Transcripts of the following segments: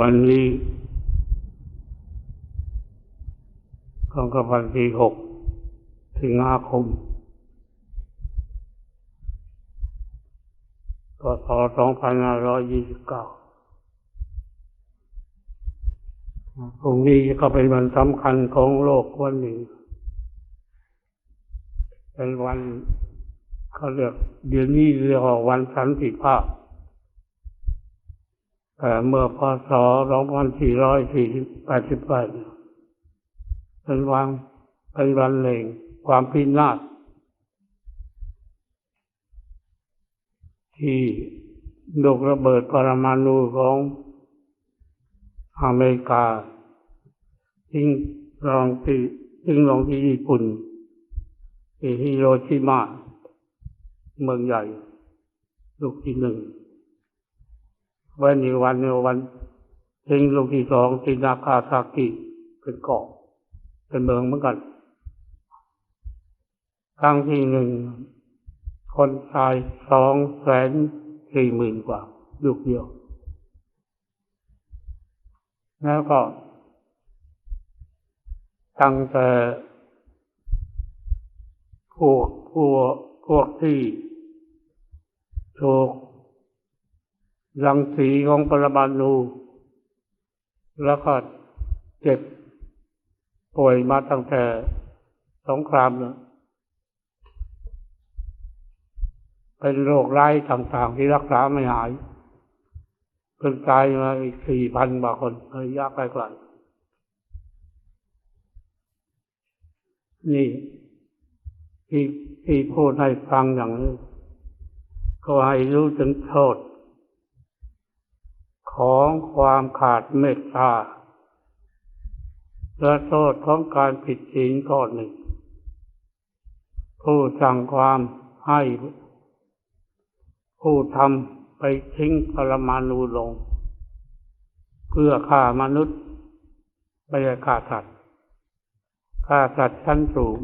วันนี้ของกพันปีหกถึงห้าคมพศสองพันห้าร้อยยี่สิบเก้าพรุ่งนี้ก็เป็นวันสำคัญของโลกวันหนึ่ง เป็นวันเขาเรียกเดี๋ยวนี้เรียกว่าวันสันติภาพ เมื่อพศ 2488 เป็นวันเป็นวันเล่งความพินาศที่ลูกระเบิดปรมาณูของอเมริกาทิ้งลงที่ทิ้งลงที่ญี่ปุ่นที่ฮิโรชิมา เมืองใหญ่ ลูกที่หนึ่ง วันนี้วันนี้วันทิ้งลูกที่สองที่นาคาซากิเป็นเกาะเป็นเมืองเหมือนกัน ครั้งที่หนึ่ง คนตายสองแสนสี่หมื่นกว่าลูกเดียว แล้วก็ ตั้งแต่พวกพวกพวกที่ถูก รังสีของปรมาณูแล้วก็เจ็บป่วยมาตั้งแต่สงครามเนะเป็นโรคร้ายต่างๆที่รักษาไม่หายเพิ่งตายมาอีกสี่พันกว่าคนระยะไปกลๆนี่ที่ที่พูดให้ฟังอย่างนี้ ก็ให้รู้ถึงโทษ ของความขาดเมตตาและโทษของการผิดศีลข้อหนึ่ง ผู้สั่งความให้ ผู้ทำไปทิ้งปรมาณูลง เพื่อฆ่ามนุษย์ไม่ใช่ฆ่าสัตว์ฆ่าสัตว์ชั้นสูง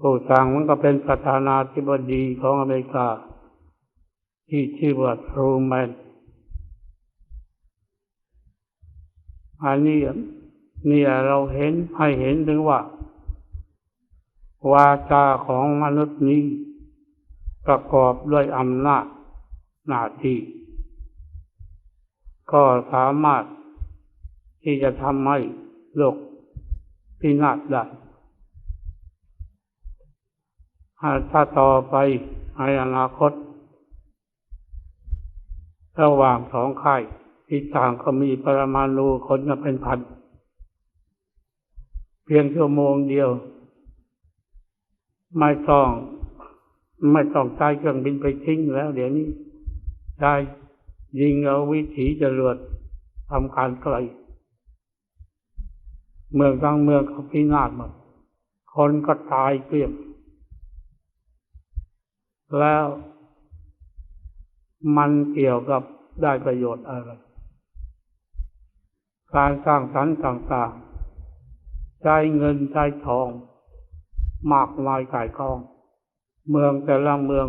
ผู้สั่งมันก็เป็นประธานาธิบดีของอเมริกา ที่ชื่อว่าทรูแมนอันนี้เนี่ยเราเห็นให้เห็นถึงว่า วาจาของมนุษย์นี้ ประกอบด้วยอำนาจหน้าที่ก็สามารถที่จะทำให้โลกพินาศได้ถ้าต่อไปในอนาคต ระหว่างสองค่ายที่ต่างก็มีปรมาณูคนก็เป็นพัน เพียงชั่วโมงเดียว ไม่ต้องไม่ต้องใช้เครื่องบินไปทิ้งแล้วเดี๋ยวนี้ได้ยิงเอาวิถีจรวดทำการไกล เมืองทั้งเมืองเขาพินาศหมดคนก็ตายเกลี้ยงแล้ว มันเกี่ยวกับได้ประโยชน์อะไร การสร้างสรรค์ต่างๆใช้เงินใช้ทอง มากมายกายกอง เมืองแต่ละเมือง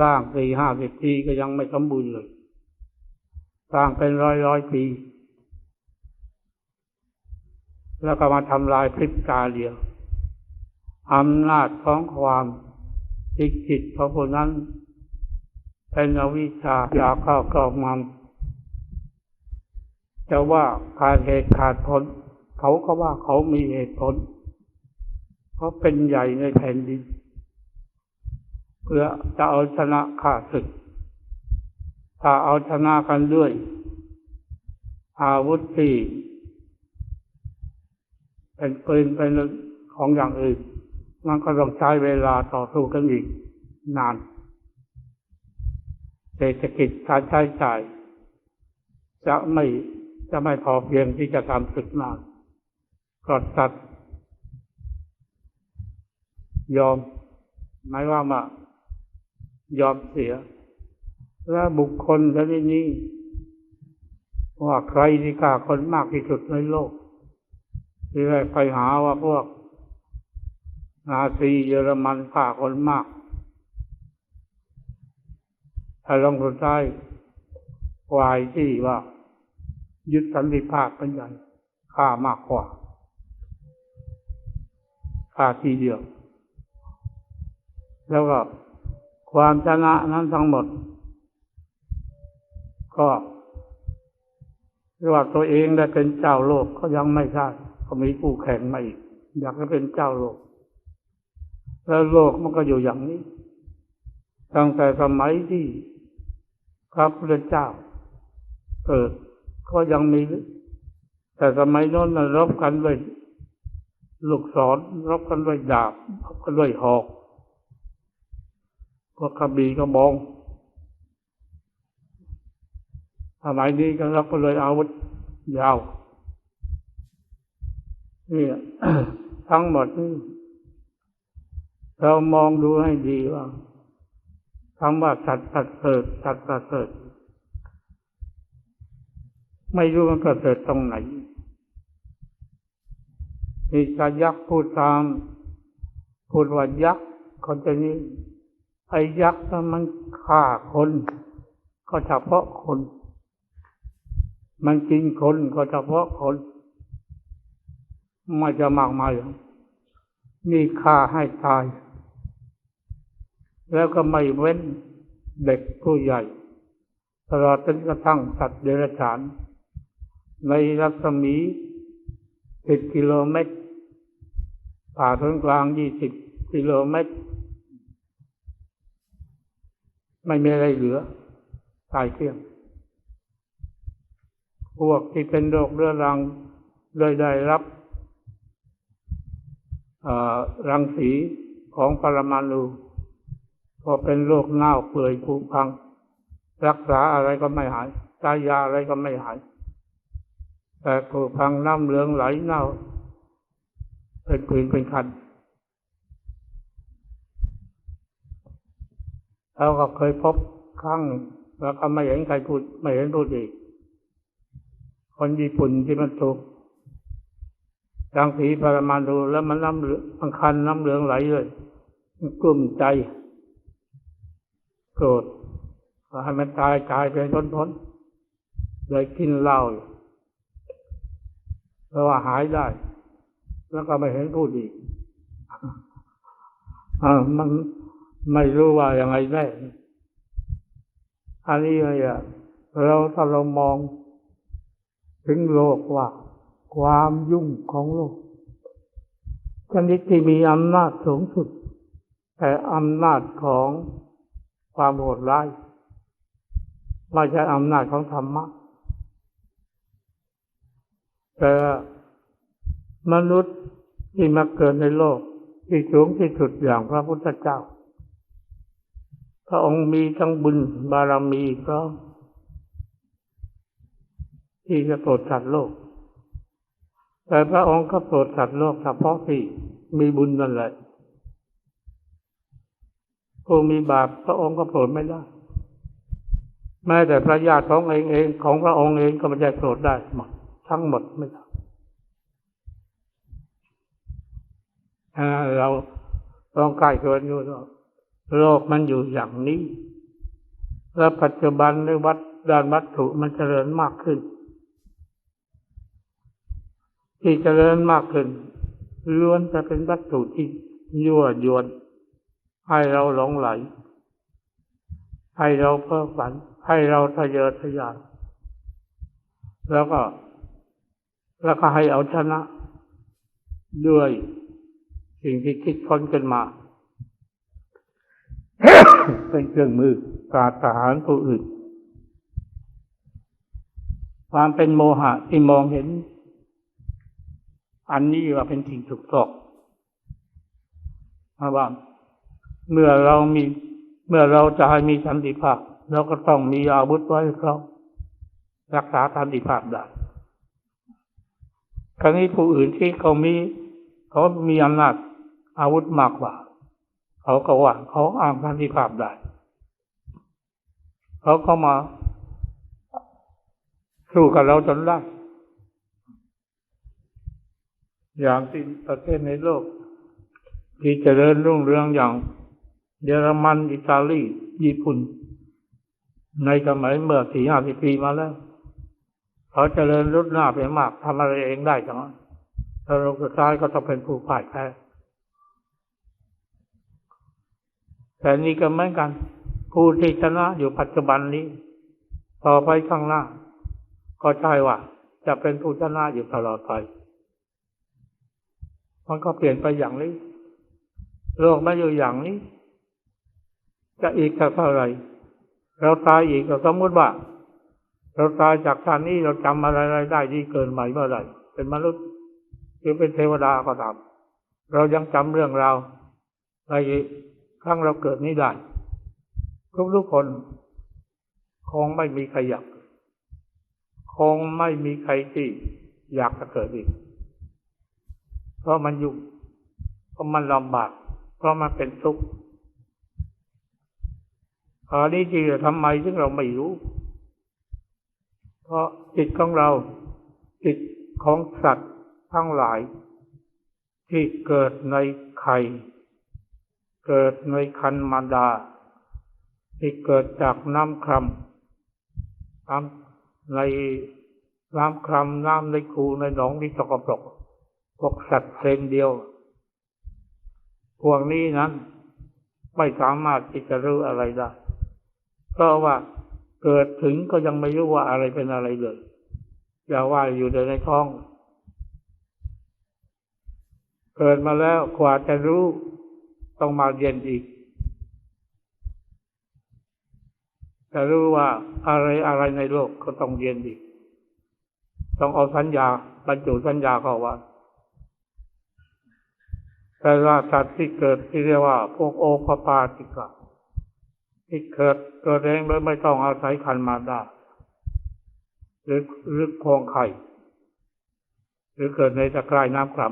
สร้างสี่ห้าสิบปีก็ยังไม่สมบูรณ์เลย สร้างเป็นร้อยร้อยปี แล้วก็มาทำลายพริบตาเดียวอำนาจของความจิตจิตพระผู้นั้น เป็นอวิชชาอยากเข้ากรอบมันจะว่าขาดเหตุขาดผล เขาก็ว่าเขามีเหตุผลเขาเป็นใหญ่ในแผ่นดินเพื่อจะเอาชนะข้าศึก ถ้าเอาชนะกันด้วย อาวุธที่เป็นปืนเป็นของอย่างอื่น มันก็ต้องใช้เวลาต่อสู้กันอีกนาน เศรษฐกิจการใช้จ่าย จะไม่จะไม่พอเพียงที่จะทำศึกนานกอดสัตว์ยอมหมายว่ามา ยอมเสีย และบุคคลชนิดนี้ว่าใครที่ฆ่าคนมากที่สุดในโลกที่ได้ไปหาว่าพวกนาซีเยอรมันฆ่าคนมาก ถ้าลองสุดท้ายวายที่ว่ายึดสันติภาพเป็นใหญ่ฆ่ามากกว่าฆ่าทีเดียว แล้วก็ความชนะนั้นทั้งหมด ก็เรียกว่าตัวเองได้เป็นเจ้าโลกก็ยังไม่ใช่ก็มีผู้แข่งมาอีก อยากจะเป็นเจ้าโลก แล้วโลกมันก็อยู่อย่างนี้ ตั้งแต่สมัยที่ พระพุทธเจ้าเกิดก็ยังมี แต่สมัยโน้นนะรบกันด้วยลูกศรรบกันด้วยดาบรบกันด้วยหอกกกระบี่กระบองสมัยนี้ก็รบกันเลยอาวุธยาวนี่ทั้งหมดนี่เรามองดูให้ดีว่า คำว่าสัตว์ประเสริฐสัตว์ประเสริฐไม่รู้มันประเสริฐตรงไหนมีกายักษ์พูดตามพูดว่ายักษ์คนจะนี้ไอ้ยักษ์นั้นมันฆ่าคน ก็เฉพาะคน มันกินคนก็เฉพาะคนไม่จะมากมายมีฆ่าให้ตาย แล้วก็ไม่เว้นเด็กผู้ใหญ่ ตลอดจนกระทั่งสัตว์เดรัจฉาน ในรัศมีสิบกิโลเมตร ผ่าศูนย์กลางยี่สิบกิโลเมตร ไม่มีอะไรเหลือ ตายเกลี้ยง พวกที่เป็นโรคเรื้อรังโดยได้รับรังสีของปรมาณู พอเป็นโรคเน่าเปื่อยผุพัง รักษาอะไรก็ไม่หายใช้ยาอะไรก็ไม่หาย แต่ผุพังน้ำเหลืองไหลเน่า เป็นผื่นเป็นคันเราก็เคยพบครั้งแล้วก็ไม่เห็นใครพูดไม่เห็นพูดอีก คนญี่ปุ่นที่มันถูกรังสีปรมาณูแล้วมันน้ำเหลืองมันคันน้ำเหลืองไหลเลยมันกลุ้มใจ โกรธก็ให้มันตายตายไปทนทนเลยกินเหล้าเพราะว่าหายได้ แล้วก็ไม่เห็นพูดอีกอ่ามันไม่รู้ว่าอย่างไรแน่อันนี้เนี่ยเราถ้าเรามอง ถึงโลกว่า ความยุ่งของโลกชนิดที่มีอำนาจสูงสุด แต่อำนาจของ ความโหดร้ายไม่ใช่อำนาจของธรรมะแต่มนุษย์ที่มาเกิดในโลกที่สูงที่สุดอย่างพระพุทธเจ้า พระองค์มีทั้งบุญบารมีพร้อมที่จะโปรดสัตว์โลก แต่พระองค์ก็โปรดสัตว์โลกเฉพาะที่มีบุญนั่นแหละ ผู้มีบาปพระองค์ก็โปรดไม่ได้ แม้แต่พระญาติของเองเองของพระองค์เองก็ไม่ได้โปรดได้หมดทั้งหมดไม่ได้เราลองใกล้ตัวดูโลกมันอยู่อย่างนี้ แล้วปัจจุบันในวัดด้านวัตถุมันเจริญมากขึ้น ที่เจริญมากขึ้นล้วนจะเป็นวัตถุที่ยั่วยวน ให้เราหลงไหล ให้เราเพ้อฝัน ให้เราทะเยอทะยาน แล้วก็ แล้วก็ให้เอาชนะ ด้วยสิ่งที่คิดค้นขึ้นมา เป็นเครื่องมือปราทหารผู้อื่น ความเป็นโมหะที่มองเห็น อันนี้ว่าเป็นสิ่งถูกต้องมาว่าง เมื่อเรามี เมื่อเราจะให้มีสันติภาพเราก็ต้องมีอาวุธไว้ครบรักษาสันติภาพได้ครั้นี้ผู้อื่นที่เขามีเขามีอำนาจอาวุธมากกว่า เขาก็ว่าเขาอ้างสันติภาพได้เขาก็มาสู้กับเราจนได้อย่างที่ประเทศในโลก ที่จเจริญรุ่งเรืองอย่าง เยอรมันอิตาลีญี่ปุ่น ในสมัยเมื่อสี่ห้าสิบปีมาแล้วเขาเจริญรุดหน้าไปมากทำอะไรเองได้จังถ้าเราสุดท้ายก็ต้องเป็นผู้พ่ายแพ้แต่นี่ก็เหมือนกัน ผู้ที่ชนะอยู่ปัจจุบันนี้ ต่อไปข้างหน้า ก็ใช่ว่าจะเป็นผู้ชนะอยู่ตลอดไป มันก็เปลี่ยนไปอย่างนี้ โลกไม่อยู่อย่างนี้ จะอีกสักเท่าไหร่ เราตายอีกก็สมมติว่า เราตายจากชาตินี้เราจำอะไรได้ดีเกินใหม่เมื่อไหร่ เป็นมนุษย์หรือเป็นเทวดาก็ตาม เรายังจำเรื่องราวในครั้งเราเกิดนี้ได้ทุกทุกๆคนคงไม่มีใครอยากคงไม่มีใครที่อยากจะเกิดอีก เพราะมันยุ่งเพราะมันลำบาก เพราะมันเป็นทุกข์ คราวนี้จริงๆทำไมซึ่งเราไม่รู้ เพราะจิตของเราจิตของสัตว์ทั้งหลาย ที่เกิดในไข่ เกิดในคันมารดา ที่เกิดจากน้ำครำน้ำในน้ำครำน้ำในคูในหนองที่สกปรกพวกสัตว์เซนเดียว พวกนี้นั้น ไม่สามารถที่จะรู้อะไรได้ เพราะว่าเกิดถึงก็ยังไม่รู้ว่าอะไรเป็นอะไรเลยอย่าว่าอยู่แต่ในท้อง เกิดมาแล้วกว่าจะรู้ต้องมาเรียนอีกจะรู้ว่าอะไรอะไรในโลกก็ต้องเรียนอีก ต้องเอาสัญญาบรรจุสัญญาเข้าว่าแต่ว่าสัตว์ที่เกิดที่เรียกว่า พวกโอปปาติกะ ที่เกิดเกิดเองโดยไม่ต้องอาศัยคันมาดาหรือหรือครงไข่ หรือเกิดในตะกร้ายน้ำคร่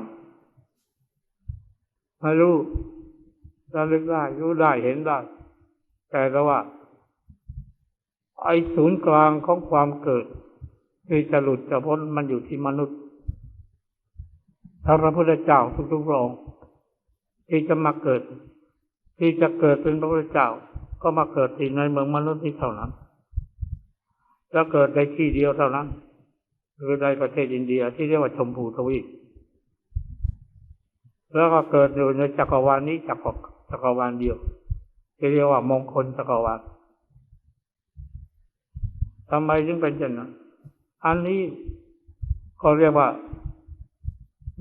ำไม่รู้ระลึกได้ รู้ได้เห็นได้ แต่ละว่า ไอ้ศูนย์กลางของความเกิดที่จะหลุดจะพ้นมันอยู่ที่มนุษย์ถ้าพระพุทธเจ้าทุกๆพระองค์ที่จะมาเกิด ที่จะเกิดเป็นพระพุทธเจ้า ก็มาเกิดที่ในเมืองมนุษย์นี้เท่านั้น แล้วเกิดในที่เดียวเท่านั้น คือในประเทศอินเดียที่เรียกว่าชมพูทวีปแล้วก็เกิดอยู่ในจักรวาลนี้จักรจักรวาลเดียวที่เรียกว่ามงคลจักรวาลทำไมจึงเป็นเช่นนั้นอันนี้ก็เรียกว่า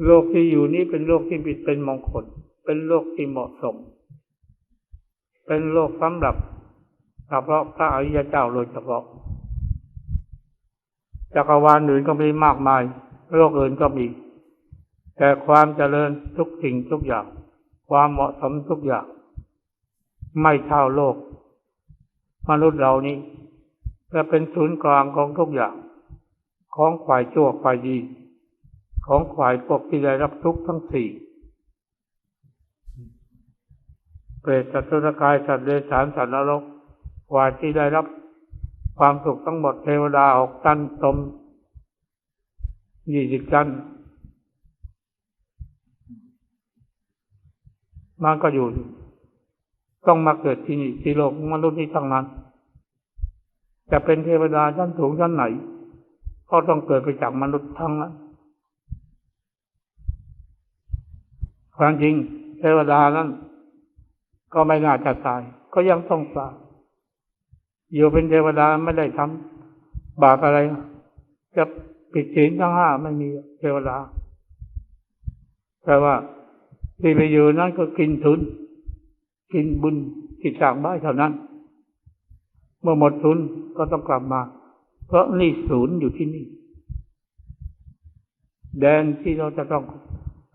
โลกที่อยู่นี้เป็นโลกที่เป็นมงคล เป็นโลกที่เหมาะสม เป็นโลกสำหรับเฉพาะพระอริยเจ้าโดยเฉพาะจักรวาลอื่นก็มีมากมาย โลกอื่นก็มี แต่ความเจริญทุกสิ่งทุกอย่าง ความเหมาะสมทุกอย่าง ไม่เท่าโลก มนุษย์เรานี้จะเป็นศูนย์กลางของทุกอย่าง ของฝ่ายชั่วฝ่ายดี ของฝ่ายพวกที่ได้รับทุกข์ทั้งสี่ เปรตสัตว์สุรกายสัตว์เดรัจฉานสัตว์นรกฝ่ายที่ได้รับความสุขทั้งหมดเทวดาหกชั้นตมยี่สิบชั้นมันก็อยู่ ต้องมาเกิดที่นี่ที่โลกมนุษย์นี้ทั้งนั้น จะเป็นเทวดาชั้นสูงชั้นไหน ก็ต้องเกิดไปจากมนุษย์ทั้งนั้นความจริงเทวดานั้น ก็ไม่น่าจะตาย ก็ยังต้องตายอยู่เป็นเทวดาไม่ได้ทำบาปอะไร จะผิดศีลทั้งห้าไม่มีเทวดาแต่ว่าที่ไปอยู่นั้นก็กินทุน กินบุญกินสร้างบ้านเท่านั้น เมื่อหมดทุนก็ต้องกลับมา เพราะนี่ศูนย์อยู่ที่นี่ แดนที่เราจะต้อง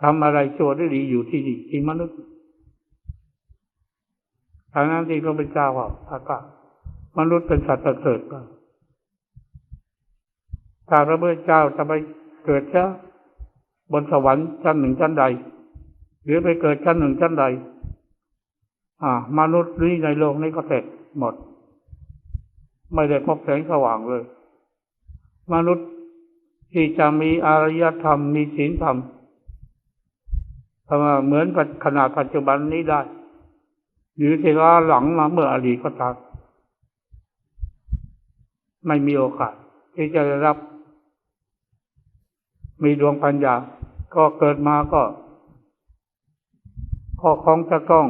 ทำอะไรชั่วได้ดีอยู่ที่นี่ที่มนุษย์ ทางนั้นที่พระเป็นเจ้าว่าอากามนุษย์เป็นสัตว์ประเสริฐถ้าพระพุทธเจ้าจะไปเกิดช้บนสวรรค์ชั้นหนึ่งชั้นใด หรือไปเกิดชั้นหนึ่งชั้นใด อ่ามนุษย์นี้ในโลกนี้ก็เสร็จหมด ไม่ได้พบแสงสว่างเลย มนุษย์ที่จะมีอารยธรรมมีศีลธรรมทำเหมือนขนาดปัจจุบันนี้ได้ หรือที่ล้าหลังมาเมื่ออดีตก็ตามไม่มีโอกาส ที่จะได้รับ มีดวงปัญญา ก็เกิดมาก็ข้อของจะต้อง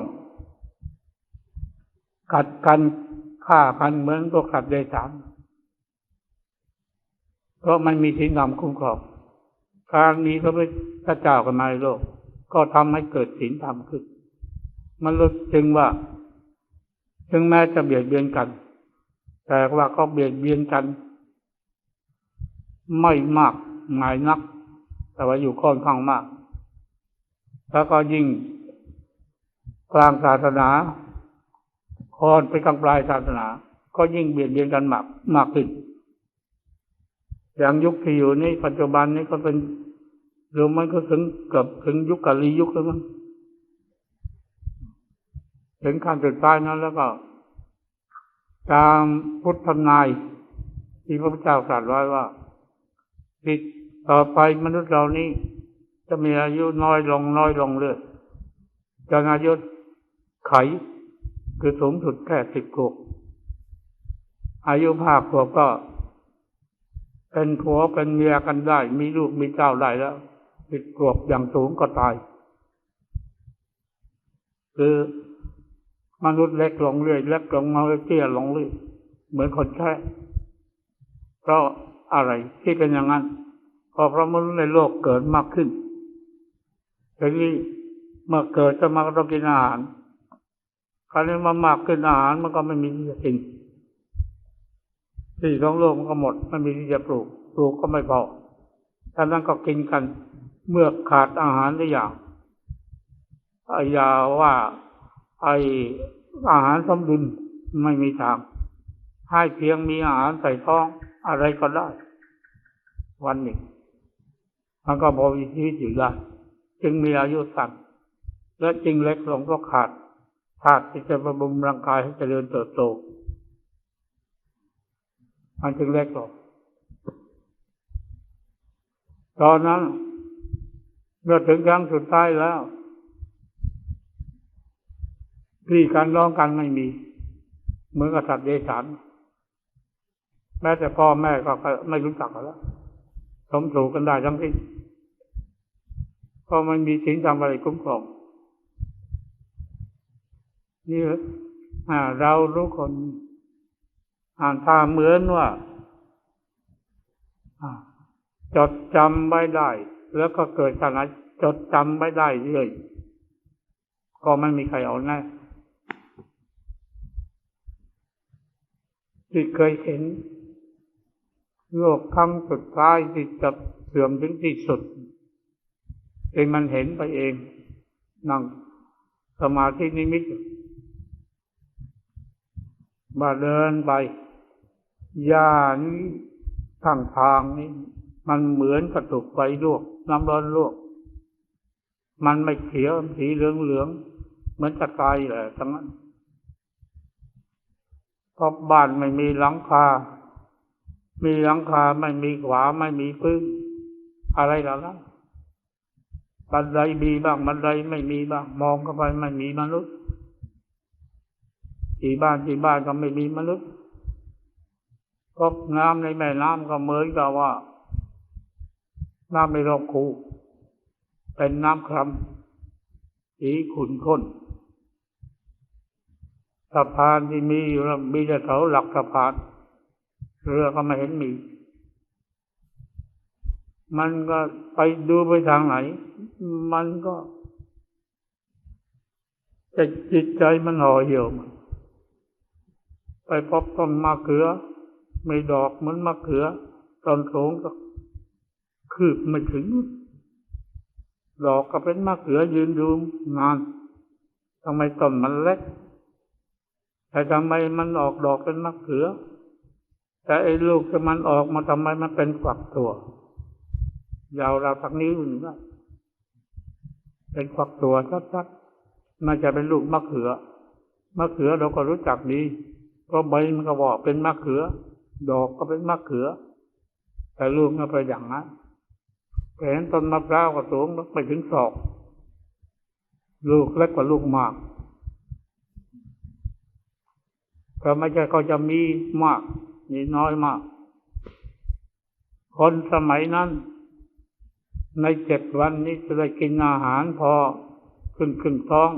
กัดกันฆ่ากันเหมือนพวกสัตว์เดรัจฉานเพราะมันมีศีลธรรมคุ้มครองการมีพระพุทธเจ้ากันมาในโลก ก็ทำให้เกิดศีลธรรมขึ้น มันรู้จึงว่า ถึงแม้จะเบียดเบียนกัน แต่ว่าก็เบียดเบียนกัน ไม่มากหมายนัก แต่ว่าอยู่ค่อนข้างมาก แล้วก็ยิ่งกลางศาสนาคอนไปกลางปลายศาสนา ก็ยิ่งเบียดเบียนกันมากมากขึ้นอย่างยุคที่อยู่นี่ปัจจุบันนี้ก็เป็นหรือมันก็ถึงเกือบถึงยุคกาลียุคแล้วมั้ง ถึงขั้นสุดท้ายนั้นแล้วก็ ตามพุทธนายที่พระพุทธเจ้าตรัสไว้ว่าติดต่อไปมนุษย์เรานี้ จะมีอายุน้อยลงน้อยลงเรื่อยจนอายุไข คือสูงสุดแค่สิบขวบอายุภาคขวบก็ เป็นผัวเป็นเมียกันได้ มีลูกมีเจ้าได้แล้วสิบขวบอย่างสูงก็ตาย คือ มนุษย์เล็กลงเรื่อยเล็กลงมาเตี้ยลงเรื่อยเหมือนคนแค่เพราะอะไรที่เป็นอย่างนั้นเพราะพระมนุษย์ในโลกเกิดมากขึ้นทีนี้เมื่อเกิดจะมาต้องกินอาหารคราวนี้มามากขึ้นอาหารมันก็ไม่มีที่จะกินที่ของโลกมันก็หมดไม่มีที่จะปลูกปลูกก็ไม่พอท่านั้นก็กินกัน เมื่อขาดอาหารได้อย่างอย่าว่า ไออาหารสมดุลไม่มีทาง ให้เพียงมีอาหารใส่ท้องอะไรก็ได้ วันหนึ่งมันก็พอมีชีวิตอยู่ได้จึงมีอายุสั้นและจึงเล็กลงก็ขาดขาดที่จะบำรุงร่างกายให้เจริญเติบโต มันจึงเล็กลงตอนนั้นเมื่อถึงครั้งสุดท้ายแล้ว พี่การร้องกันไม่มี เหมือนกับสัตว์เดรัจฉานแม้แต่พ่อแม่ก็ไม่รู้จักกันแล้วสมถูกกันได้ทั้งสิ้นเพราะมันมีสิ่งทำอะไรคุ้มครองนี่เรารู้คนอ่านถ้าเหมือนว่าจดจำไว้ได้ แล้วก็เกิดขนาดจดจำไว้ได้เรื่อยก็ไม่มีใครเอาแน่ ที่เคยเห็น โลกครั้งสุดท้ายที่จะเสื่อมถึงที่สุดเองมันเห็นไปเอง นั่งสมาธินิมิตมาเดินไปยานี้ทางทางนี้ มันเหมือนกระตุกไฟลวก น้ำร้อนลวก มันไม่เขียวสีเหลืองเหลือง เหมือนจะตายแหละทั้งนั้น เพราะบ้านไม่มีหลังคา มีหลังคาไม่มีขวาไม่มีพื้นอะไรแล้วนะบันไดมีบ้างบันไดไม่มีบ้าง มองเข้าไปไม่มีมนุษย์ที่บ้านที่บ้านก็ไม่มีมนุษย์ก็น้ำในแม่น้ำก็เหมือนกับว่า น้ำในรอบคูเป็นน้ำครัสีขุ่นข้น สะพานที่มีอยู่มีแต่เสาหลักสะพาน เรือก็ไม่เห็นมี มันก็ไปดูไปทางไหน มันก็จะจิตใจมันห่อเหี่ยว ไปพบต้นมะเขือ ไม่ดอกเหมือนมะเขือต้นโขงก็คืบไม่ถึง ดอกก็เป็นมะเขือยืนดูงานทำไมต้นมันเล็ก แต่ทำไมมันออกดอกเป็นมะเขือ แต่ไอ้ลูกที่มันออกมาทำไมมันเป็นฝักตัวยาวเราทักนิ้วหนึ่งได้เป็นฝักตัวชัดๆมันจะเป็นลูกมะเขือมะเขือเราก็รู้จักดีเพราะใบมันก็บอกเป็นมะเขือ ดอกก็เป็นมะเขือ แต่ลูกมันไปอย่างนั้นเห็นต้นมะพร้าวก็สูงไปถึงศอก ลูกเล็กกว่าลูกมาก ก็ไม่ใช่เขาจะมีมาก มีน้อยมาก คนสมัยนั้น ในเจ็ดวันนี้จะได้กินอาหารพอขึ้นขึ้นท้อง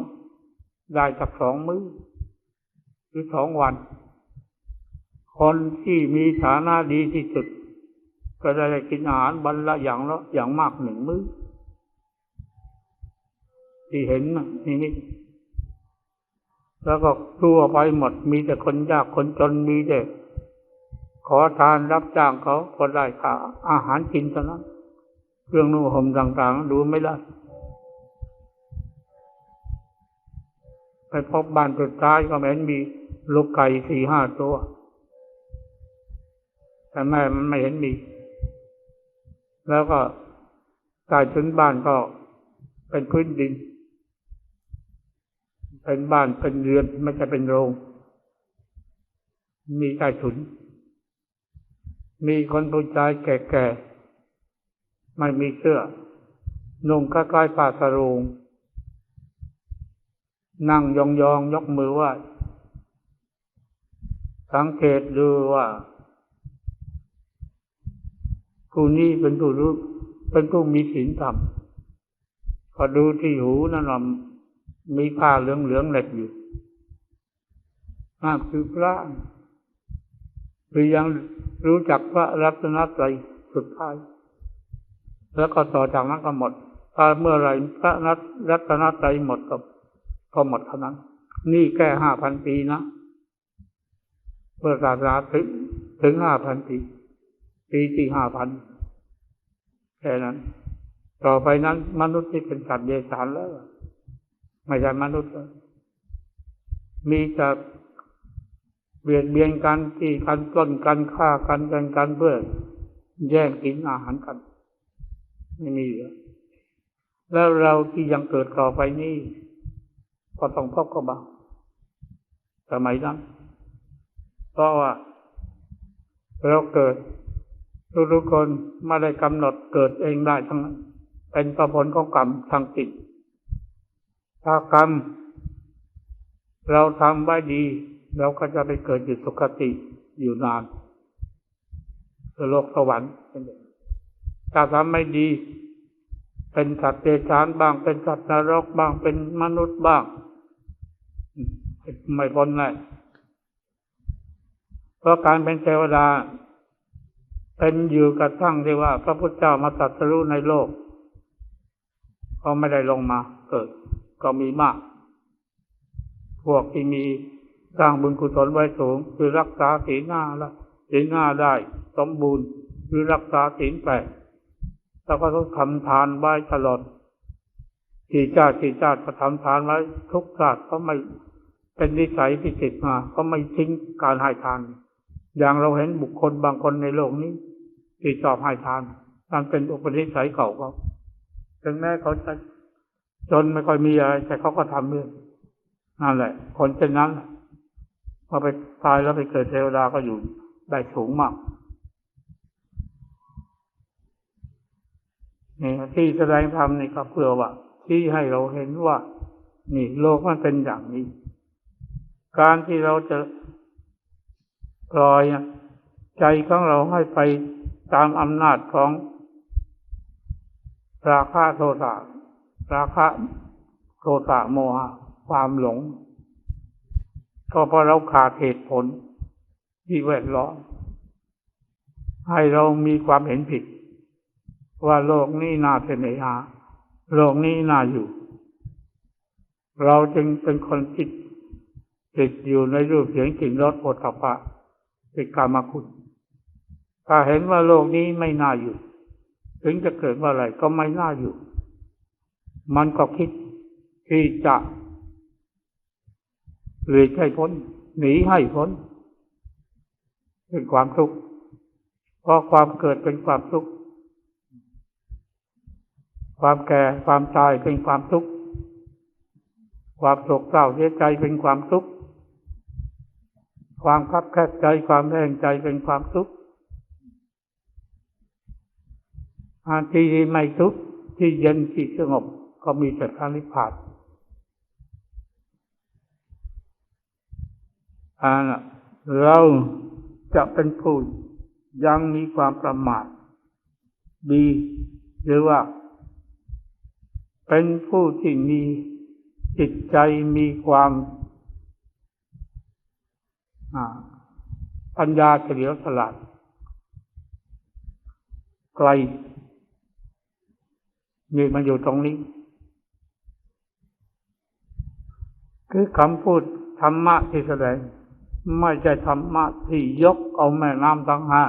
ได้จากสองมื้อหรือสองวัน คนที่มีฐานะดีที่สุด ก็จะได้กินอาหารวันละอย่างละอย่างมากหนึ่งมื้อที่เห็นนะนี่นี่ แล้วก็ทั่วไปหมด มีแต่คนยากคนจนมีแต่ขอทานรับจ้างเขาก็ได้ค่าอาหารกินเท่านั้นเครื่องนุ่งห่มต่างๆ ดูไม่ได้ไปพบบ้านสุดท้ายก็เหม็นมีลูกไก่สี่ห้าตัวแต่แม่มันไม่เห็นมี แล้วก็กลายถึงบ้านก็เป็นพื้นดิน เป็นบ้านเป็นเรือนไม่ใช่เป็นโรง มีใต้ถุน มีคนผู้ชายแก่ๆไม่มีเสื้อนุ่งคล้ายๆผ้าสรงนั่งยองๆยยกมือไหว้สังเกตดูว่าผู้นี้เป็นผู้รู้เป็นผู้มีศีลธรรมพอดูที่หูนั่นว่า มีผ้าเหลืองๆเหล็กอยู่นั่นคือพระหรือยังรู้จักพระรัตนตรัยสุดท้าย แล้วก็ต่อจากนั้นก็หมด ถ้าเมื่อไรพระนัรัตนตรัยหมดก็ก็หมดเท่านั้น นี่แค่ห้าพันปีนะเมื่อศาสนาถึงถึงห้าพันปี ปีที่ห้าพันแค่นั้น ต่อไปนั้นมนุษย์ที่เป็นสัตว์เดรัจฉานแล้ว ไม่ใช่มนุษย์ มีแต่เบียดเบียนกันที่กันปล้นกันฆ่ากันกันกันเพื่อแย่งกินอาหารกัน ไม่มีเหลือแล้วเราที่ยังเกิดต่อไปนี้ก็ต้องพบกับบาสมัยนั้นเพราะว่าเราเกิดทุกคนไม่ได้กำหนดเกิดเองได้ทั้งนั้นเป็นประผลของกรรมทางจิต ถ้ากรรม เราทำไว้ดี เราก็จะไปเกิดอยู่สุคติอยู่นานคือโลกสวรรค์ถ้าทำไม่ดี เป็นสัตว์เดรัจฉานบ้าง เป็นสัตว์นรกบ้าง เป็นมนุษย์บ้าง ไม่พ้นแน่เพราะการเป็นเทวดา เป็นอยู่กระทั่งที่ว่า พระพุทธเจ้ามาตรัสรู้ในโลก ก็ไม่ได้ลงมาเกิด ก็มีมาก พวกที่มีสร้างบุญกุศลไว้สูง คือรักษาศีลห้าละศีลห้าได้ สมบูรณ์หรือรักษาศีลแปดแล้วก็ต้องทำทานไว้ตลอดที่ชาติที่ชาติก็ทำทานไว้ทุกชาติเขาไม่เป็นนิสัยที่ติดมาเขาไม่ทิ้งการให้ทาน อย่างเราเห็นบุคคลบางคนในโลกนี้ที่ชอบให้ทานนั่นเป็นอุปนิสัยเก่าเขาถึงแม้เขาจะ จนไม่ค่อยมีอะไรแต่เขาก็ทำเรื่องนั่นแหละ คนเช่นนั้นพอไปตายแล้วไปเกิดเทวดาก็อยู่ได้สูงมากนี่ที่แสดงธรรมนี่ก็เพื่อว่าที่ให้เราเห็นว่า นี่โลกมันเป็นอย่างนี้ การที่เราจะปล่อยใจของเราให้ไปตามอำนาจของราคะโทสะ ราคะโทสะโมหะความหลง ก็เพราะเราขาดเหตุผล ที่แวดล้อมให้เรามีความเห็นผิด ว่าโลกนี้น่าเสน่หาโลกนี้น่าอยู่ เราจึงเป็นคนติดติดอยู่ในรูปเสียงกลิ่นรสโผฏฐัพพะเป็นกรรมคุณ ถ้าเห็นว่าโลกนี้ไม่น่าอยู่ ถึงจะเกิดว่าอะไรก็ไม่น่าอยู่ มันก็คิดที่จะหลีกให้พ้น หนีให้พ้นเป็นความทุกข์เพราะความเกิดเป็นความทุกข์ความแก่ความตายเป็นความทุกข์ความโศกเศร้าเสียใจเป็นความทุกข์ความคับแคบใจความแรงใจเป็นความทุกข์อันที่ไม่ทุกข์ที่เย็นที่สงบ ก็มีแต่พระนิพพานอันเราจะเป็นผู้ยังมีความประมาทดีหรือว่า เป็นผู้ที่มีจิตใจมีความปัญญาเฉลียวฉลาดไกลมีมันอยู่ตรงนี้ คือคำพูดธรรมะที่แสดง ไม่ใช่ธรรมะที่ยกเอาแม่น้ำทั้งห้า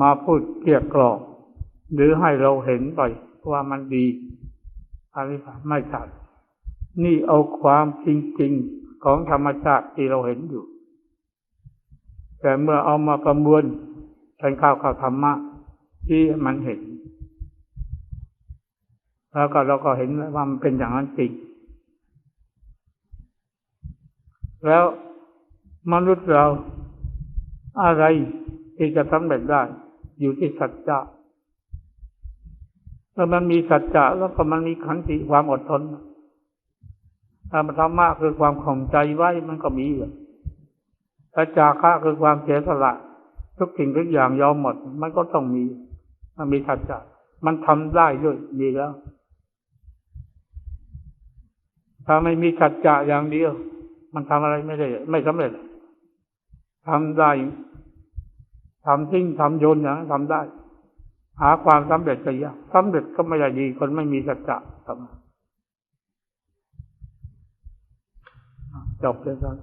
มาพูดเกลียกล่อมหรือให้เราเห็นไปว่ามันดีอันนี้ไม่ใช่นี่เอาความจริงๆของธรรมชาติที่เราเห็นอยู่ แต่เมื่อเอามาประมวลเป็นข้าวข้าวธรรมะที่มันเห็น แล้วก็เราก็เห็นว่ามันเป็นอย่างนั้นจริง แล้วมนุษย์เราอะไรที่จะสำเร็จได้ อยู่ที่สัจจะถ้ามันมีสัจจะแล้วก็มันมีขันติความอดทนถ้ามันธรรมะคือความข่มใจไว้มันก็มีสัจจาคะคือความเสียสละ ทุกสิ่งทุกอย่างยอมหมด มันก็ต้องมี มันมีสัจจะมันทำได้ด้วยมีแล้ว ถ้าไม่มีสัจจะอย่างเดียว มันทำอะไรไม่ได้ ไม่สำเร็จทำได้ทำทิ้งทำโยนอย่างทำได้ หาความสำเร็จก็ยากสำเร็จก็ไม่ได้ดีคนไม่มีสัจจะทำจบเลยครับ